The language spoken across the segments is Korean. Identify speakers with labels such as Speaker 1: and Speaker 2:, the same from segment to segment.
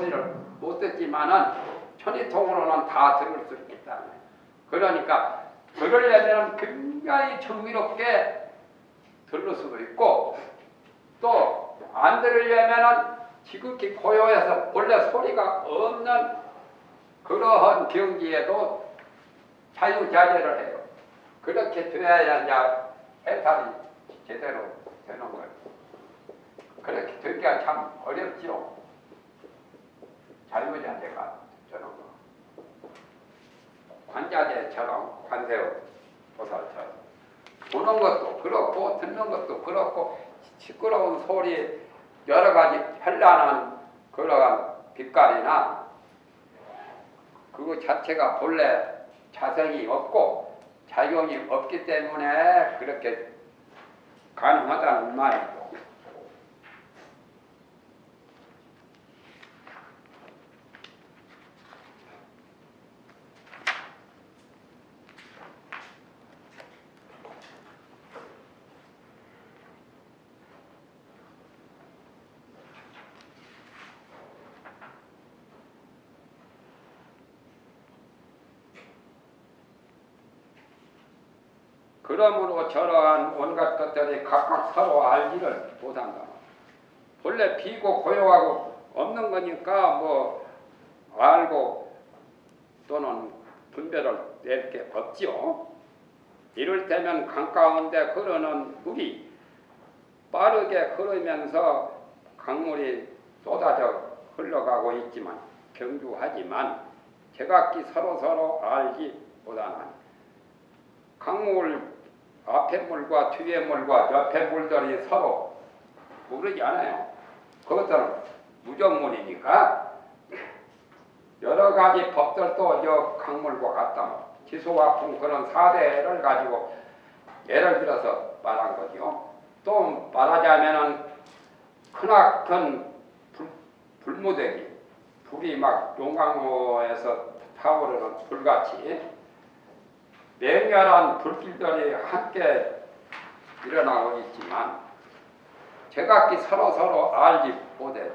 Speaker 1: 소리를 못 듣지만은 천리통으로는 다 들을 수 있다. 그러니까 그러려면 굉장히 정의롭게 들을 수도 있고 또 안 들으려면은 지극히 고요해서 원래 소리가 없는 그러한 경지에도 자유자재를 해요. 그렇게 돼야 이제 해탈이 제대로 되는 거예요. 그렇게 되기가 참 어렵지요. 자유자재가 저런 거. 관자재처럼 관세음 보살처럼 보는 것도 그렇고 듣는 것도 그렇고 시끄러운 소리 여러 가지 현란한 그러한 빛깔이나 그거 자체가 본래 자성이 없고 작용이 없기 때문에 그렇게 가능하다는 말이죠. 그러므로 저러한 온갖 것들이 각각 서로 알기를 못한다. 본래 비고 고요하고 없는 거니까 뭐 알고 또는 분별을 낼 게 없지요. 이럴 때면 강 가운데 흐르는 물이 빠르게 흐르면서 강물이 쏟아져 흘러가고 있지만 경주하지만 제각기 서로 서로 알지 못하는 강물 앞에 물과 뒤에 물과 옆에 물들이 서로 모르지 않아요. 그것들은 무정물이니까 여러 가지 법들도 저 강물과 같다. 지소와 풍 그런 사대를 가지고 예를 들어서 말한 거죠. 또 말하자면은 크나큰 불, 불무대기 불이 막 용광로에서 타오르는 불같이 맹렬한 불길들이 함께 일어나고 있지만 제각기 서로 서로 알지 못해.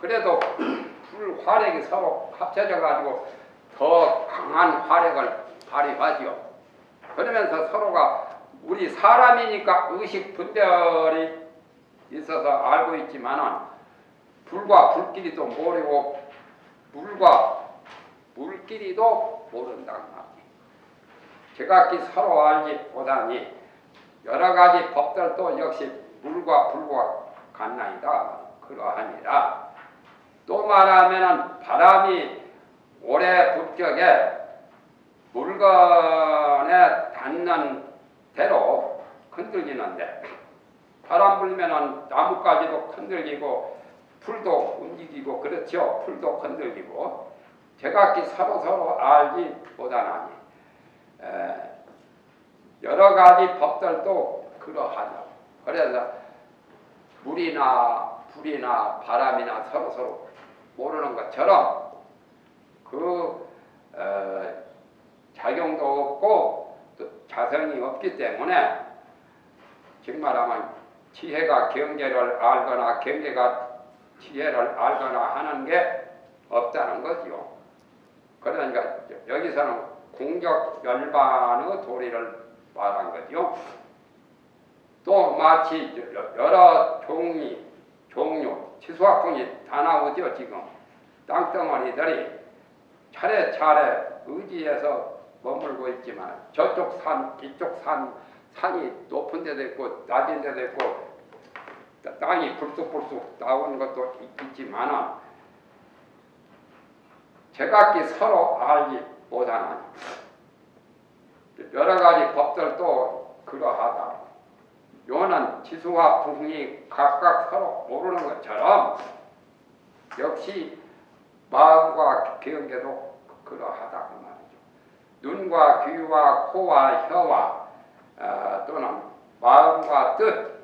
Speaker 1: 그래도 불 화력이 서로 합쳐져 가지고 더 강한 화력을 발휘하지요. 그러면서 서로가 우리 사람이니까 의식 분별이 있어서 알고 있지만은 불과 불길이도 모르고 물과 모른다는 말이에요. 제각기 서로 알지 못하니 여러 가지 법들도 역시 물과 불과 같나이다. 그러하니라. 또 말하면은 바람이 오래 북적에 물건에 닿는 대로 흔들리는데 바람 불면은 나뭇가지도 흔들리고 풀도 움직이고 그렇죠. 풀도 흔들리고 제각기 서로 서로 알지 못하나니 에, 여러 가지 법들도 그러하죠. 그래서 물이나 불이나 바람이나 서로 서로 모르는 것처럼 그 어, 작용도 없고 또 자성이 없기 때문에 즉 말하면 지혜가 경계를 알거나 경계가 지혜를 알거나 하는 게 없다는 거지요. 그러니까 여기서는 공적 열반의 도리를 말한 거죠. 또 마치 여러 종이 종류 치수학풍이 다 나오죠 지금 땅덩어리들이 차례차례 의지해서 머물고 있지만 저쪽 산 이쪽 산 산이 높은 데도 있고 낮은 데도 있고 땅이 불쑥불쑥 나오는 것도 있지만은 제각기 서로 알지 못하는 여러 가지 법들도 그러하다. 요는 지수와 풍이 각각 서로 모르는 것처럼 역시 마음과 경계도 그러하다 그 말이죠. 눈과 귀와 코와 혀와 어, 또는 마음과 뜻,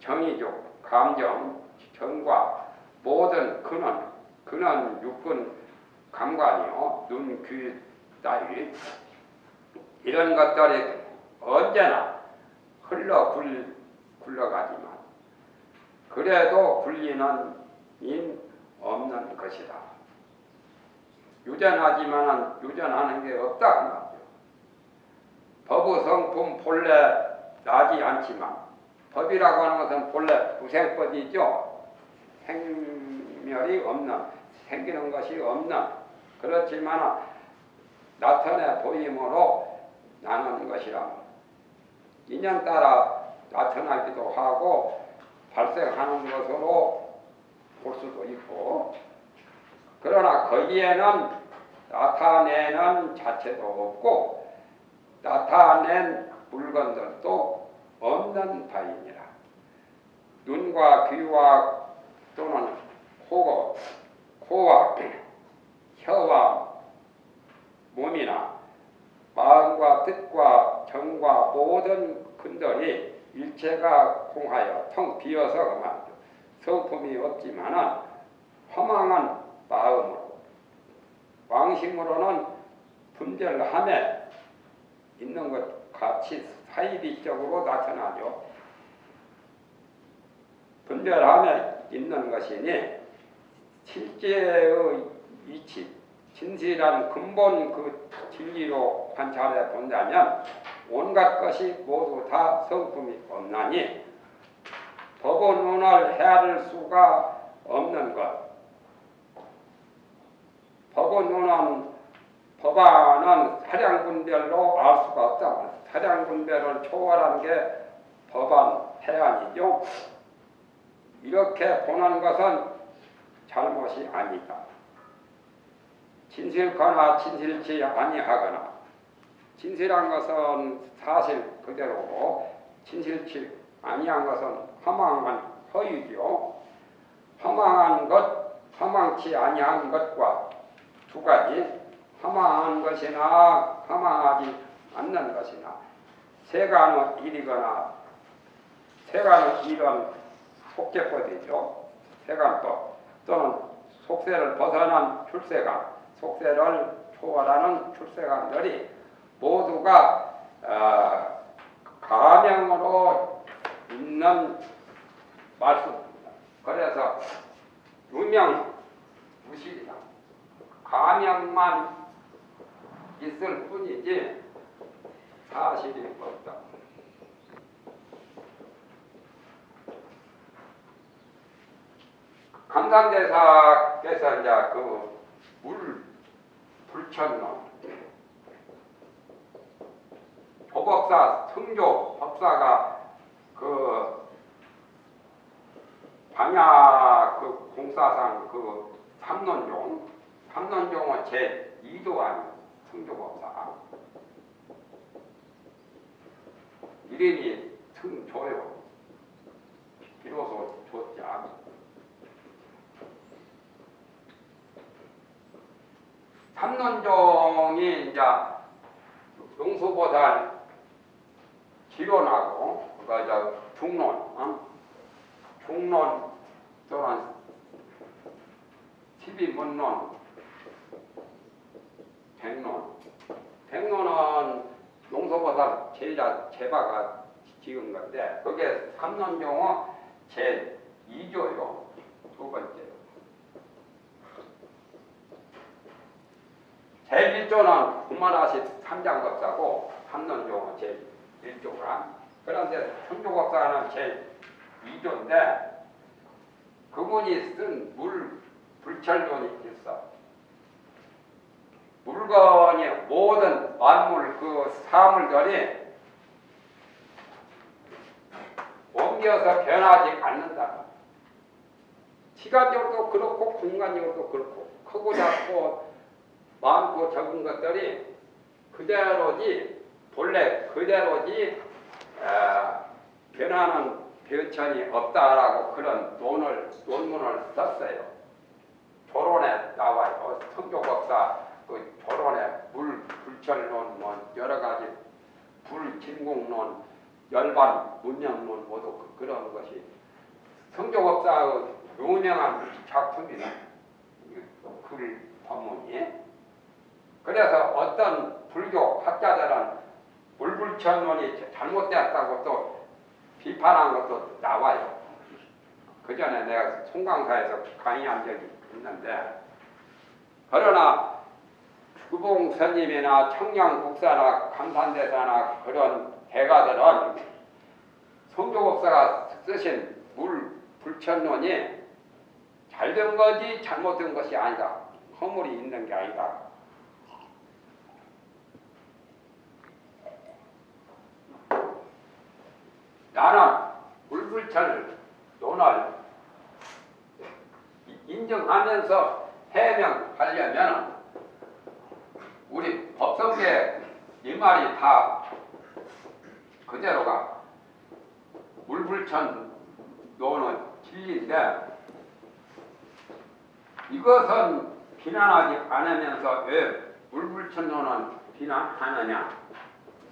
Speaker 1: 정의적 감정, 정과 모든 근원, 근원 육군 감관이요, 눈, 귀 따위 이런 것들이 언제나 흘러 굴, 굴러가지만 그래도 굴리는 인 없는 것이다. 유전하지만 유전하는 게 없다 그 말이죠. 법의 성품 본래 나지 않지만 법이라고 하는 것은 본래 무생법이죠. 생멸이 없는 생기는 것이 없는 그렇지만 나타내 보임으로 나는 것이라 인연 따라 나타나기도 하고 발생하는 것으로 볼 수도 있고. 그러나 거기에는 나타내는 자체도 없고 나타낸 물건들도 없는 바이니라. 눈과 귀와 또는 코고 코와 혀와 몸이나 마음과 뜻과 정과 모든 근들이 일체가 공하여 텅 비어서 그만 성품이 없지만은 허망한 마음으로 왕심으로는 분별함에 있는 것 같이 사이비적으로 나타나죠. 분별함에 있는 것이니 실제의 이치, 진실한 근본 그 진리로 관찰해 본다면 온갖 것이 모두 다 성품이 없나니 법은 오늘 헤아릴 수가 없는 것. 법은 오는 법안은 사량분별로 알 수가 없다. 사량분별을 초월한 게 법안 해안이죠. 이렇게 보는 것은 잘못이 아니다. 진실거나 진실치 아니하거나 진실한 것은 사실 그대로고 진실치 아니한 것은 허망한 허위죠. 허망한 것, 허망치 아니한 것과 두 가지 허망한 것이나 허망하지 않는 것이나 세간의 일이거나 세간의 일은 속죄법이죠. 세간법 또는 속세를 벗어난 출세간, 속세를 초월하는 출세간들이 모두가 어, 가명으로 있는 말씀입니다. 그래서 유명 무실이다. 가명만 있을 뿐이지 사실이 없다. 감상대사께서 이제 그물 불천론 조법사 성조 법사가 그 반야 그 공사상 그 삼론종? 삼론종은 제 2도안 성조 법사. 이름이 성조요. 비로소 조자 삼론종이 이제 용수보살 기론하고 그가 저 중론, 어? 중론 또는 십이문론, 백론. 백론은 용서보살 제자 제바가 지은 건데 그게 삼론종어 제 2조요 두 번째. 제1조는 구만하시 삼장법사고 삼론종어 제 1조가 그런데 성조법사는 제 2조인데 그분이 쓴 물 불철론이 있어. 물건이 모든 만물 그 사물들이 옮겨서 변하지 않는다. 시간적으로도 그렇고 공간적으로도 그렇고 크고 작고 많고 적은 것들이 그대로지 본래 그대로지 아, 변하는 변천이 없다라고 그런 논을 논문을 썼어요. 조론에 나와요. 성조법사 그 조론에 물 불철론 뭐 여러 가지 불진공론 열반 문명론 모두 그, 그런 것이 성조법사의 유명한 작품이다. 글 본문이. 그래서 어떤 불교 학자들은 물불천론이 잘못되었다고 또 비판한 것도 나와요. 그 전에 내가 송강사에서 강의한 적이 있는데 그러나 주봉 스님이나 청량 국사나 감산대사나 그런 대가들은 성조법사가 쓰신 물 불천론이 잘된 거지 잘못된 것이 아니다. 허물이 있는 게 아니다. 나는 물불천 논을 인정하면서 해명하려면 우리 법성계 이 말이 다 그대로가 물불천 논은 진리인데 이것은 비난하지 않으면서 왜 물불천 논은 비난하느냐?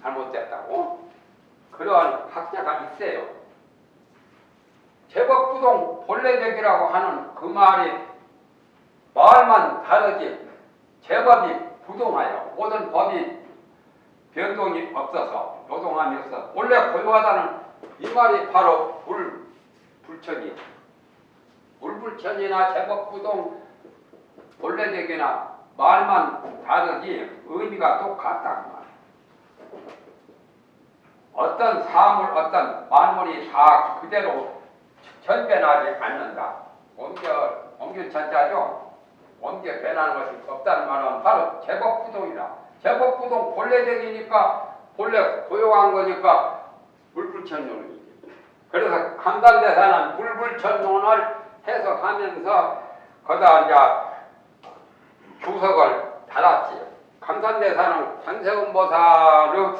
Speaker 1: 잘못됐다고 그러한 학자가 있어요. 제법부동 본래적이라고 하는 그 말이 말만 다르지 제법이 부동하여 모든 법이 변동이 없어서 요동함이 없어 원래 고유하다는 이 말이 바로 물 불천이 물불천이나 제법부동 본래적이나 말만 다르지 의미가 똑같다는 말. 어떤 사물, 어떤 만물이 다 그대로 전변하지 않는다. 옮겨, 옮겨 천자죠. 옮겨 변하는 것이 없다는 말은 바로 제법부동이다. 제법부동 본래적이니까 본래 고용한 거니까 물불천론이지. 그래서 감단대사는 물불천론을 해석하면서 거다 이제 주석을 달았지. 감산대사는 관세음보살의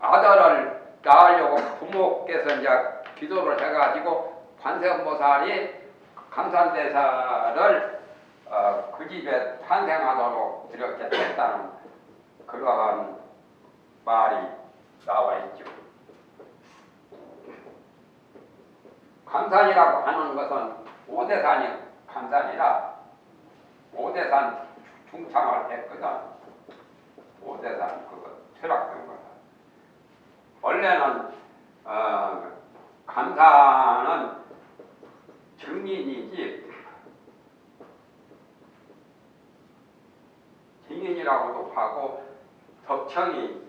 Speaker 1: 아들을 낳으려고 부모께서 이제 기도를 해가지고 관세음보살이 감산대사를 어, 그 집에 탄생하도록 이렇게 됐다는 그러한 말이 나와 있죠. 감산이라고 하는 것은 오대산이 감산이라 오대산 중창을 했거든. 오대산 그거 철학된 거다. 원래는 어, 감사는 증인이지. 증인이라고도 하고 덕청이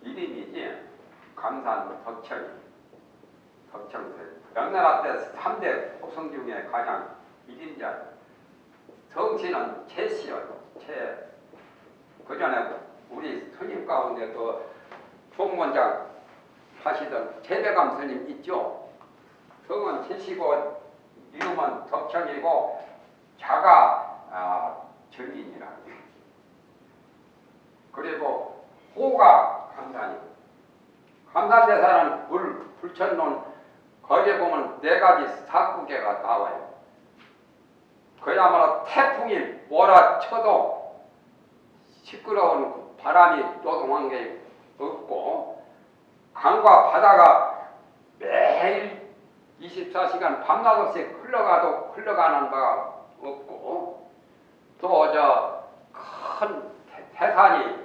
Speaker 1: 이름이지. 감사는 덕청이. 덕청세 명나라 때 3대 복성 중에 가장 일인자. 정치는 최씨요. 최. 그전에 우리 스님 가운데 그 총무원장 하시던 최대감 스님 있죠? 성은 최씨고 이름은 덕청이고 자가 아, 정인이라 그리고 호가 감산이고 감산대사는 물 불천론 거기에 보면 네 가지 사구계가 나와요. 그야말로 태풍이 몰아쳐도 시끄러운 그 바람이 요동한 게 없고 강과 바다가 매일 24시간 밤낮 없이 흘러가도 흘러가는 바가 없고 또 저 큰 태산이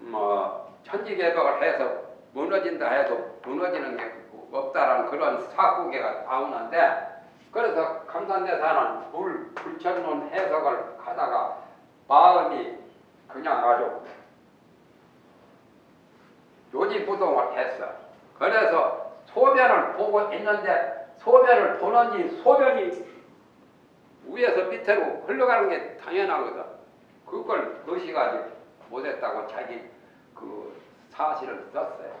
Speaker 1: 뭐 천지 개벽을 해서 무너진다 해도 무너지는 게 없다라는 그런 사구계가 나오는데 그래서 감산대사는 물 불천론 해석을 하다가 마음이 그냥 아주 요지부동을 했어. 그래서 소변을 보고 있는데 소변을 보는지 소변이 위에서 밑으로 흘러가는 게 당연하거든. 그걸 의식하지 못했다고 자기 그 사실을 썼어요.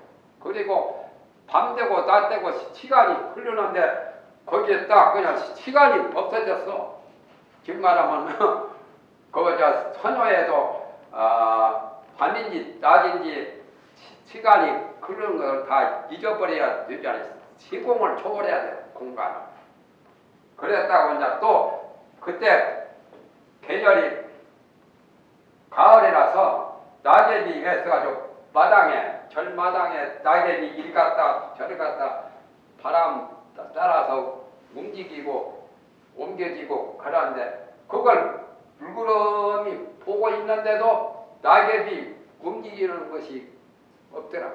Speaker 1: 그리고 밤 되고 낮 되고 시간이 흐르는데 거기에 딱 그냥 시간이 없어졌어. 지금 말하면 그저 선호에도 아, 밤인지 낮인지 시- 시간이 흐르는 걸다 잊어버려야 되잖아요. 시공을 초월해야 돼 공간을. 그랬다고 이제 또 그때 계절이 가을이라서 낙엽이 해서가지고 마당에 절마당에 낙엽이 이리 갔다 저리 갔다 바람 따- 따라서 움직이고 옮겨지고 그러는데 그걸 물구름이 보고 있는데도 낙엽이 움직이는 것이 없더라.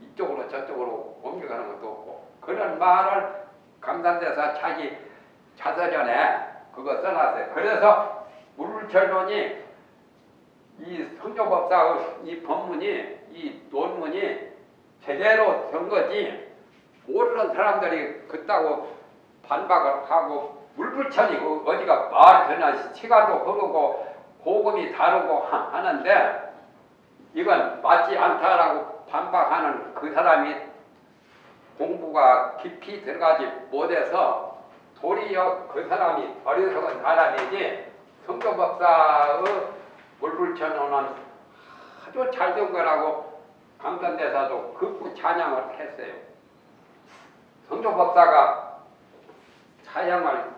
Speaker 1: 이쪽으로 저쪽으로 옮겨가는 것도 없고 그런 말을 감산대사 자기 자서전에 그거 써놨어요. 그래서 물철론이 이 성조법사의 이 법문이 이 논문이 제대로 된 거지 모르는 사람들이 그따고 반박을 하고 물불천이고 어디가 말 되나 시간도 흐르고 고금이 다르고 하- 하는데 이건 맞지 않다라고 반박하는 그 사람이 공부가 깊이 들어가지 못해서 도리어 그 사람이 어리석은 사람이지 성도법사의 물불천어는 아주 잘 된 거라고 감산대사도 극구 찬양을 했어요. 성도법사가 찬양을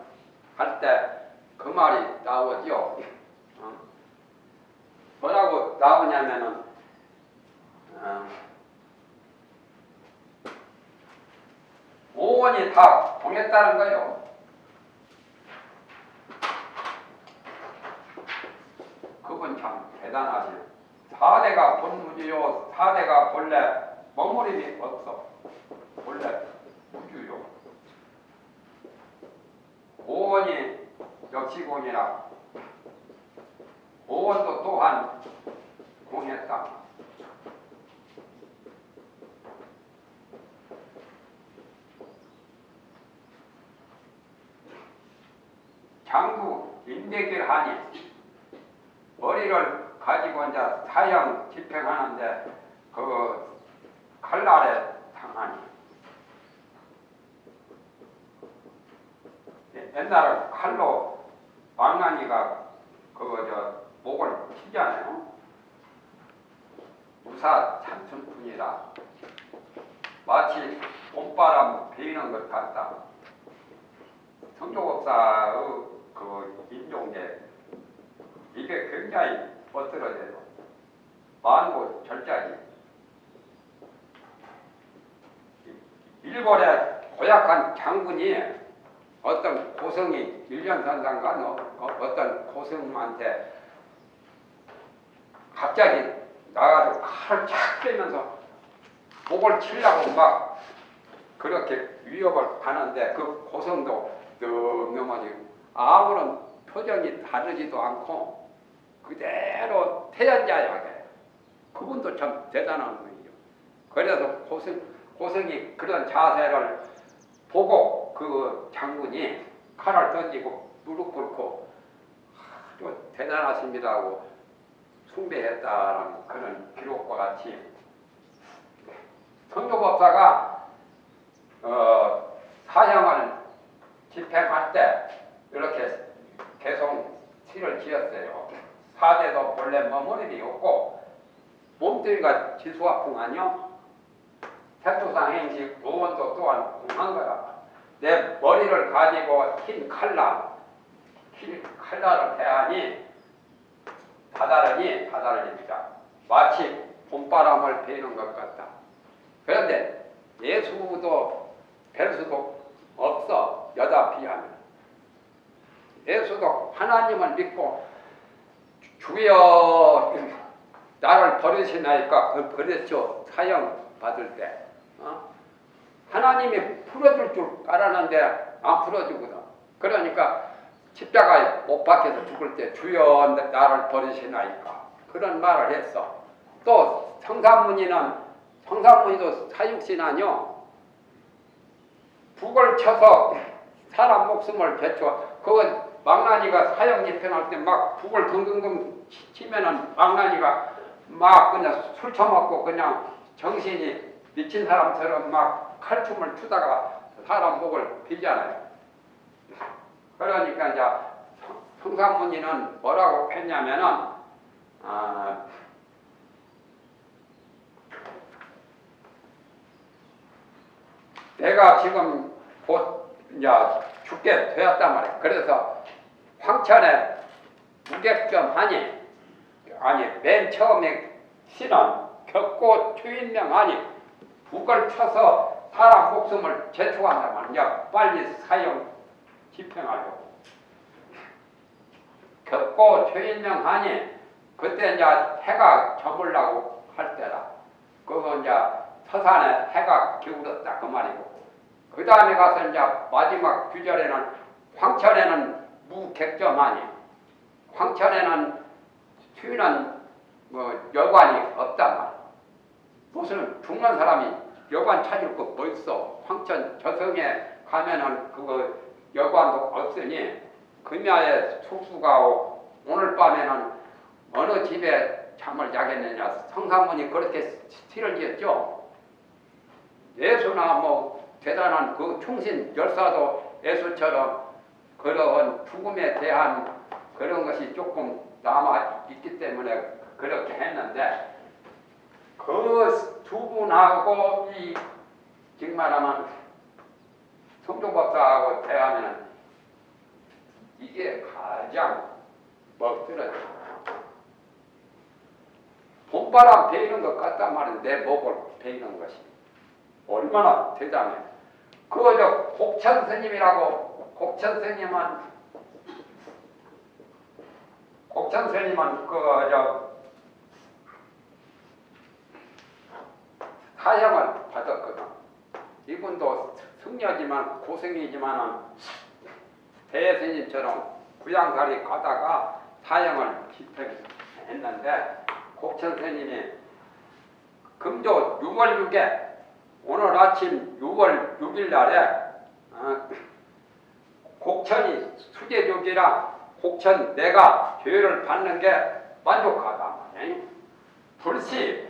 Speaker 1: 할 때 그 말이 나오죠. 어? 뭐라고 나오냐면은 어, 오원이 다 동했다는 거예요. 그분 참 대단하지. 사대가 본무주요, 사대가 본래 머무림이 없어. 본래 무주요. 오원이 역시 공이라. 오원도 또한 공했다. 장구 인대길 하니 머리를 가지고 이제 사형 집행하는데 그 칼날에 당하니 예, 옛날에 칼로 망나니가 그거 저 목을 치잖아요. 무사 참춘뿐이라 마치 봄바람 베이는 것 같다. 성조법사의 그 인종계 이게 굉장히 멋들어져요. 만고 절자지. 일본의 고약한 장군이 어떤 고성이 일년 산상가 어, 떤 고성한테 갑자기 나가지고 칼을 착 빼면서 목을 치려고 막 그렇게 위협을 하는데 그 고성도 뚝 넘어지고 아무런 표정이 다르지도 않고 그대로 태연자약에 그분도 참 대단한 분이죠. 그래서 고성, 고성이 그런 자세를 보고 그 장군이 칼을 던지고 무릎 꿇고 아주 대단하십니다 하고 숭배했다는 그런 기록과 같이 성조법사가 어, 사형을 집행할 때 이렇게 계속 시를 지었어요. 사대도 본래 머무림이 없고 몸뚱이가 지수화풍하뇨. 태투상 행식 무원도 또한 공한 거라. 내 머리를 가지고 흰 칼날, 흰 칼날을 대하니 다다르니 다다르니까 마치 봄바람을 베는 것 같다. 그런데 예수도 뵐 수도 없어 여자 비하면 예수도 하나님을 믿고 주여 나를 버리시나이까 그 버렸죠 사형 받을 때 어? 하나님이 풀어줄 줄 알았는데 안 풀어주거든. 그러니까 십자가에 못 박혀서 죽을 때 주여 나를 버리시나이까 그런 말을 했어. 또 성산문이는 성산문이도 사육신 아니요 북을 쳐서 사람 목숨을 베쳐 그거 망나니가 사형 집행할 때 막 북을 치- 치면은 망나니가 막 그냥 술 처먹고 그냥 정신이 미친 사람처럼 막 칼춤을 추다가 사람 목을 빌잖아요. 그러니까 이제 성- 성산문이는 뭐라고 했냐면은 아, 내가 지금 곧 이제 죽게 되었단 말이야. 그래서 황천에 무객점 하니 아니 맨 처음에 신은 격고 추인명 하니 북을 쳐서 사람 목숨을 제초한단 말이야. 빨리 사형 집행하려고. 격고 추인명 하니 그때 이제 해가 저물라고 할 때라. 그거 이제 서산에 해가 기울었다 그 말이고 그 다음에 가서 이제 마지막 규절에는 황천에는 무객점하니 황천에는 튀는 뭐 여관이 없단 말이야. 무슨 죽는 사람이 여관 찾을 거뭐 있어? 황천 저성에 가면은 그거 여관도 없으니 금야에 숙수가고 오늘 밤에는 어느 집에 잠을 자겠느냐 성사문이 그렇게 티를 지었죠. 예수나 뭐 대단한 그 충신 열사도 예수처럼 그런 죽음에 대한 그런 것이 조금 남아 있기 때문에 그렇게 했는데 그 두 분하고 이 정말하면 성조법사하고 대하면 이게 가장 먹들어져. 봄바람 베이는 것 같단 말은 내 목을 베이는 것이 얼마나 대단해. 그저 곡천 스님이라고 곡천 스님은 곡천 스님은 그저 사형을 받았거든. 이분도 승려지만 고생이지만은 대스님처럼 구양살이 가다가 사형을 집행했는데 곡천 스님이 금조 6월 6에 오늘 아침 6월 6일 날에 어, 곡천이 수제족이라 곡천 내가 죄를 받는 게 만족하다. 불시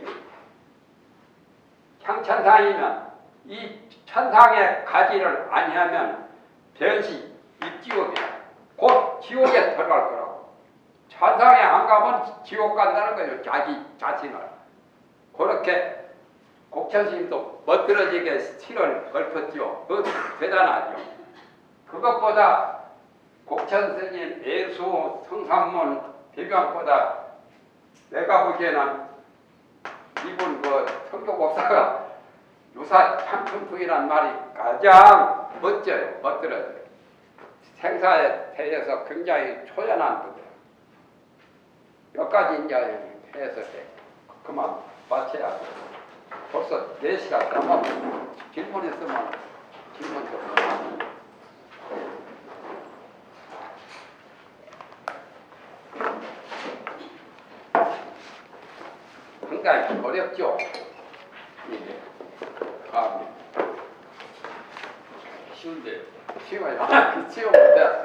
Speaker 1: 향천상이면 이 천상의 가지를 아니하면 변시 입지옥이야. 곧 지옥에 들어갈 거라고. 천상에 안 가면 지옥 간다는 거예요. 자기 자신을. 그렇게 곡천스님도 멋들어지게 실을 걸었죠. 그 대단하죠. 그것보다 곡천스님 예수 성산문 배경보다 내가 보기에는 이분 그 성교법사가 유사 참춘풍이란 말이 가장 멋져요. 멋들어져요. 생사에 대해서 굉장히 초연한 분이에요. 몇 가지 이제 해서 그만 마쳐야 돼. 벌써 4시간 남았고 질문 있으면 질문 좀 하고. 굉장히 어렵죠? 이게 아,
Speaker 2: 쉬운데
Speaker 1: 쉬워요. 쉬워 못했어요.